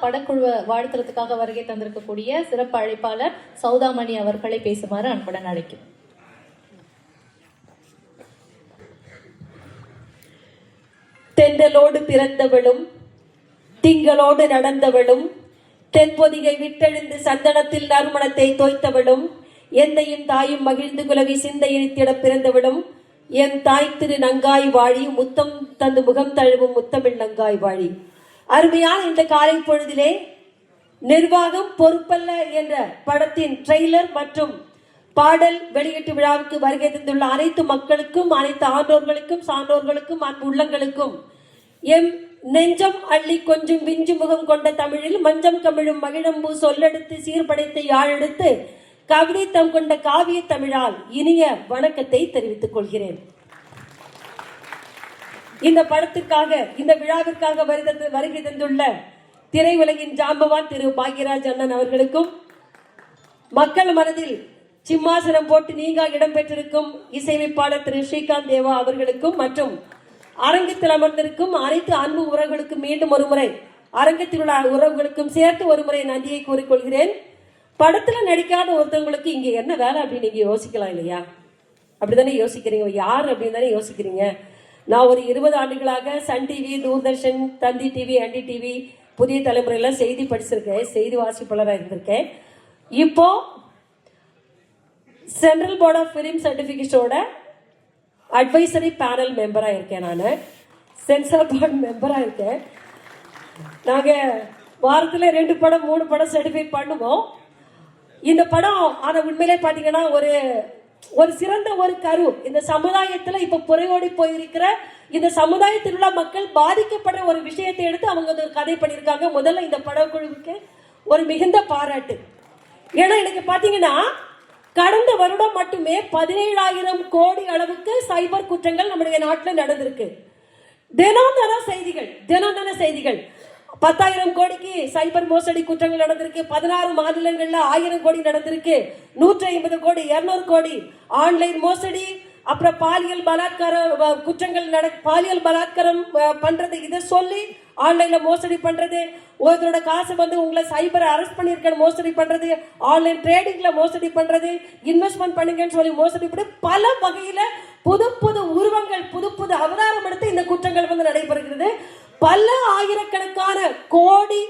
படக்குழுவை வாழ்த்துறதுக்காக வருகை தந்திருக்கக்கூடிய சிறப்பு அழைப்பாளர் சௌதாமணி அவர்களை பேசுமாறு அன்புடன் அழைக்கும் தென்றலோடு பிறந்தவளும் திங்களோடு நடந்தவளும் தென்பொதிகை விட்டெழுந்து சந்தனத்தில் நறுமணத்தை தோய்த்தவளும் எந்தையும் தாயும் மகிழ்ந்து குலவி சிந்தை பிறந்தவளும் என் தாய் திரு நங்காய் வாழி முத்தம் தந்து முகம் தழுவும் முத்தமிழ் நங்காய் வாழி. அருமையான இந்த காலை பொழுதிலே நிர்வாகம் பொறுப்பல்ல என்ற படத்தின் ட்ரெய்லர் மற்றும் பாடல் வெளியீட்டு விழாவுக்கு வருகை தந்துள்ள அனைத்து மக்களுக்கும் அனைத்து ஆண்டோர்களுக்கும் சான்றோர்களுக்கும் அன்பு உள்ளங்களுக்கும் எம் நெஞ்சம் அள்ளி கொஞ்சம் விஞ்சு முகம் கொண்ட தமிழில் மஞ்சம் கமிழும் மகிழம்பூ சொல்லெடுத்து சீர்படைத்து யாழெடுத்து கவிதை தம் கொண்ட காவிய தமிழால் இனிய வணக்கத்தை தெரிவித்துக் கொள்கிறேன். இந்த படத்திற்காக இந்த விழாவிற்காக வருகை வருகை தந்துள்ள திரையுலகின் ஜாம்பவான் திரு பாக்யராஜ் அண்ணன் அவர்களுக்கும் மக்கள் மனதில் சிம்மாசனம் போட்டு நீங்க இடம்பெற்றிருக்கும் இசையமைப்பாளர் திரு ஸ்ரீகாந்த் தேவா அவர்களுக்கும் மற்றும் அரங்கத்தில் அமர்ந்திருக்கும் அனைத்து அன்பு உறவுகளுக்கும் மீண்டும் ஒருமுறை அரங்கத்தில் உள்ள உறவுகளுக்கும் சேர்த்து ஒருமுறை நன்றியை கூறிக்கொள்கிறேன். படத்துல நடிக்காத ஒருத்தவங்களுக்கு இங்க என்ன வேலை அப்படின்னு நீங்க யோசிக்கலாம் இல்லையா? அப்படிதானே யோசிக்கிறீங்க? யார் அப்படின்னு தானே யோசிக்கிறீங்க? நான் ஒரு இருபது ஆண்டுகளாக Sun TV Doordarshan Thanthi TV அண்டி டிவி புதிய தலைமுறையில் செய்தி படிச்சிருக்கேன். செய்தி வாசிப்பாளராக இருந்திருக்கேன். இப்போ சென்ட்ரல் போர்ட் ஆஃப் ஃபிலிம் சர்டிஃபிகேஷனோட அட்வைசரி பேனல் மெம்பராக இருக்கேன் நான். சென்சார் போர்டு மெம்பராக இருக்கேன். நாங்கள் வாரத்தில் ரெண்டு படம் மூணு படம் சர்டிஃபை பண்ணுவோம். இந்த படம் ஆனால் உண்மையிலே பார்த்தீங்கன்னா ஒரு ஒரு சிறந்த ஒரு கரு. இந்த சமுதாயத்தில் இப்போ புறையோடி போயிருக்கிற இந்த சமுதாயத்தில் உள்ள மக்கள் பாதிக்கப்படுற ஒரு விஷயத்தை எடுத்து அவங்க ஒரு கதை பண்ணியிருக்காங்க. முதல்ல இந்த படக்குழுவுக்கு ஒரு மிகுந்த பாராட்டு. ஏன்னா எனக்கு பார்த்தீங்கன்னா கடந்த வருடம் மட்டுமே பதினேழாயிரம் கோடி அளவுக்கு சைபர் குற்றங்கள் நம்முடைய நாட்டில் நடந்திருக்கு. தினம் தினம் செய்திகள் தினம் தினம் செய்திகள். பத்தாயிரம் கோடிக்கு சைபர் மோசடி குற்றங்கள் நடந்திருக்கு. பதினாறு மாநிலங்கள்ல ஆயிரம் கோடி நடந்திருக்கு. நூற்றி ஐம்பது கோடி இருநூறு கோடி ஆன்லைன் மோசடி. அப்புறம் பாலியல் பலாத்காரம் குற்றங்கள் நட பாலியல் பலாத்காரம் பண்ணுறது பண்றது. இதை சொல்லி ஆன்லைன்ல மோசடி பண்றது. ஒருத்தரோட காசு வந்து உங்களை சைபரை அரெஸ்ட் பண்ணியிருக்க மோசடி பண்றது. ஆன்லைன் ட்ரேடிங்ல மோசடி பண்றது. இன்வெஸ்ட்மெண்ட் பண்ணுங்கன்னு சொல்லி மோசடி பண்ணி பல வகையில புது புது உருவங்கள் புது புது அவதாரம் எடுத்து இந்த குற்றங்கள் வந்து நடைபெறுகிறது. பல ஆயிரக்கணக்கான கோடி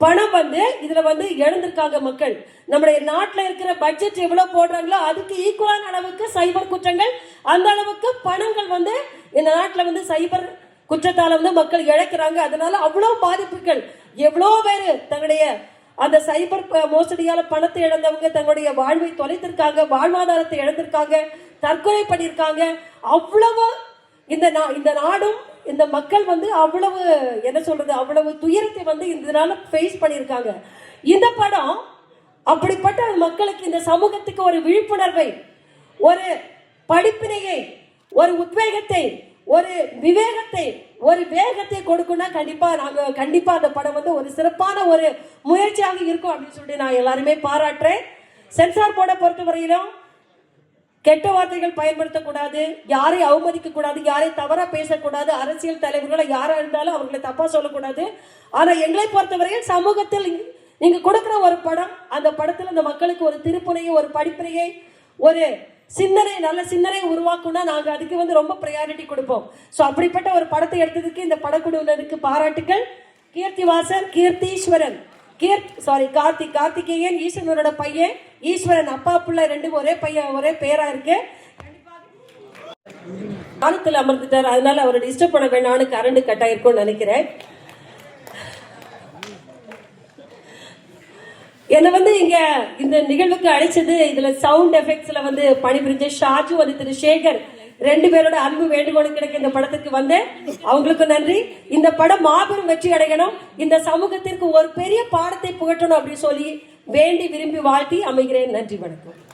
பணம் வந்து இதுல வந்து இழந்திருக்காங்க மக்கள். நம்முடைய நாட்டில் இருக்கிற பட்ஜெட் எவ்வளவு போடுறாங்களோ அதுக்கு ஈக்குவலான அளவுக்கு சைபர் குற்றங்கள் அந்த அளவுக்கு பணங்கள் வந்து இந்த நாட்டில் வந்து சைபர் குற்றத்தால வந்து மக்கள் இழக்கிறாங்க. அதனால அவ்வளோ பாதிப்புகள். எவ்வளோ பேர் தங்களுடைய அந்த சைபர் மோசடியால பணத்தை இழந்தவங்க தங்களுடைய வாழ்வை தொலைத்திருக்காங்க வாழ்வாதாரத்தை இழந்திருக்காங்க தற்கொலை பண்ணியிருக்காங்க. அவ்வளவு இந்த நா இந்த நாடும் இந்த மக்கள் வந்து அவ்வளவு என்ன சொல்றது அவ்வளவு துயரத்தை வந்து இதனால ஃபேஸ் பண்ணியிருக்காங்க. இந்த படம் அப்படிப்பட்ட மக்களுக்கு இந்த சமூகத்துக்கு ஒரு விழிப்புணர்வை ஒரு படிப்பினையை ஒரு உத்வேகத்தை ஒரு விவேகத்தை ஒரு வேகத்தை கொடுக்கணும்னா கண்டிப்பா நாங்க கண்டிப்பா அந்த படம் வந்து ஒரு சிறப்பான ஒரு முயற்சியாக இருக்கும் அப்படின்னு சொல்லிட்டு நான் எல்லாருமே பாராட்டுறேன். சென்சார் போர்டை பொறுத்தவரையிலும் கெட்ட வார்த்தைகள் பயன்படுத்தக்கூடாது யாரை அவமதிக்க கூடாது யாரை தவறா பேசக்கூடாது அரசியல் தலைவர்களை யாரா இருந்தாலும் அவர்களை தப்பா சொல்லக்கூடாது. ஆனா எங்களை பொறுத்தவரையில் சமூகத்தில் நீங்கள் நீங்க ஒரு படம் அந்த படத்துல அந்த மக்களுக்கு ஒரு திருப்புனையை ஒரு படிப்பினையை ஒரு சிந்தனை நல்ல சிந்தனை உருவாக்கும்னா நாங்கள் அதுக்கு வந்து ரொம்ப ப்ரையாரிட்டி கொடுப்போம். ஸோ அப்படிப்பட்ட ஒரு படத்தை எடுத்ததுக்கு இந்த படக்குழுவினருக்கு பாராட்டுகள் கீர்த்திவாசன் கீர்த்தீஸ்வரன் கீர்த் சாரி கார்த்திக் கார்த்திகேயன் ஈஸ்வரனோட பையன் ஈஸ்வரன் அப்பா பிள்ளை ரெண்டும் ஒரே பையன் ஒரே பேரா இருக்கு. காலத்தில் அமர்ந்துட்டார். அதனால அவரை டிஸ்டர்ப் பண்ண வேணாம்னு கரண்ட் கட் ஆயிருக்கும்னு நினைக்கிறேன். என்னை வந்து இங்க இந்த நிகழ்வுக்கு அழைச்சது இதுல சவுண்ட் எஃபெக்ட்ஸ்ல வந்து பணிபுரிஞ்ச ஷாஜு அது திரு சேகர். ரெண்டு பேரோட அன்பு வேண்டுகோள் கிடைக்க இந்த படத்துக்கு வந்தேன். அவங்களுக்கு நன்றி. இந்த படம் மாபெரும் வெற்றி அடையணும். இந்த சமூகத்திற்கு ஒரு பெரிய பாடத்தை புகட்டணும் அப்படின்னு சொல்லி வேண்டி விரும்பி வாழ்த்தி அமைகிறேன். நன்றி வணக்கம்.